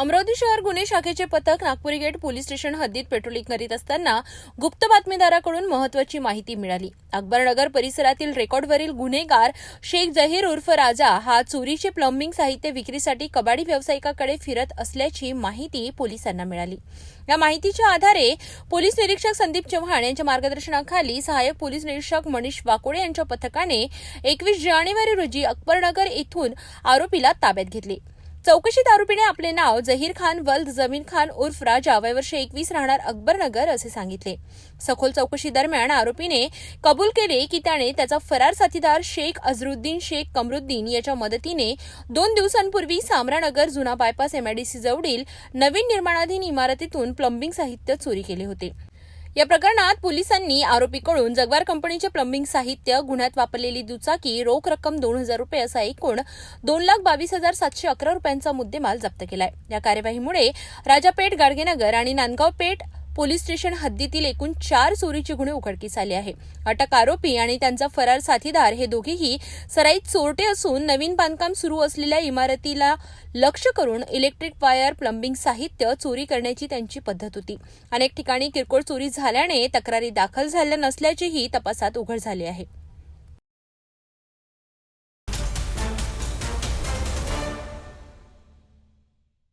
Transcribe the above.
अमरावती शहर गुन्हे शाखेचे पथक नागपुरी गेट पोलीस स्टेशन हद्दीत पेट्रोलिंग करीत असताना गुप्त बातमीदाराकडून महत्वाची माहिती मिळाली. अकबरनगर परिसरातील रेकॉर्डवरील गुन्हेगार शेख जहीर उर्फ राजा हा चोरीचे प्लंबिंग साहित्य विक्रीसाठी कबाडी व्यावसायिकाकडे फिरत असल्याची माहिती पोलिसांना मिळाली. या माहितीच्या आधारे पोलीस निरीक्षक संदीप चव्हाण यांच्या मार्गदर्शनाखाली सहाय्यक पोलीस निरीक्षक मनीष वाकोडे यांच्या पथकाने एकवीस जानेवारी रोजी अकबरनगर येथून आरोपीला ताब्यात घेतले. चौकशीत आरोपीने आपले नाव जहीर खान वल्द जमीन खान उर्फ राजा वयवर्ष एकवीस राहणार अकबरनगर असे सांगितले. सखोल चौकशी दरम्यान आरोपीने कबूल केले की त्याने त्याचा फरार साथीदार शेख अझरुद्दीन शेख कमरुद्दीन याच्या मदतीने दोन दिवसांपूर्वी सामरानगर जुना बायपास एमआयडीसी जवळील नवीन निर्माणाधीन इमारतीतून प्लंबिंग साहित्य चोरी केले होते. या प्रकरणात पोलिसांनी आरोपीकडून जगवार कंपनीचे प्लंबिंग साहित्य गुन्ह्यात वापरलेली दुचाकी रोख रक्कम दोन हजार रुपये असा एकूण दोन लाख बावीस हजार सातशे अकरा रुपयांचा मुद्देमाल जप्त केलाय. या कार्यवाहीमुळे राजापेठ गाडगेनगर आणि नांदगाव पेठ पोलीस स्टेशन हद्दीतील एकूण चार चोरीचे गुन्हे उघडकीस आले आहे. अटक आरोपी आणि त्यांचा फरार साथीदार हे दोघेही सराईत चोरटे असून नवीन बांधकाम सुरू असलेल्या इमारतीला लक्ष करून इलेक्ट्रिक वायर प्लंबिंग साहित्य चोरी करण्याची त्यांची पद्धत होती. अनेक ठिकाणी किरकोळ चोरी झाल्याने तक्रारी दाखल झाल्या नसल्याचेही तपासात उघड झाले आहे.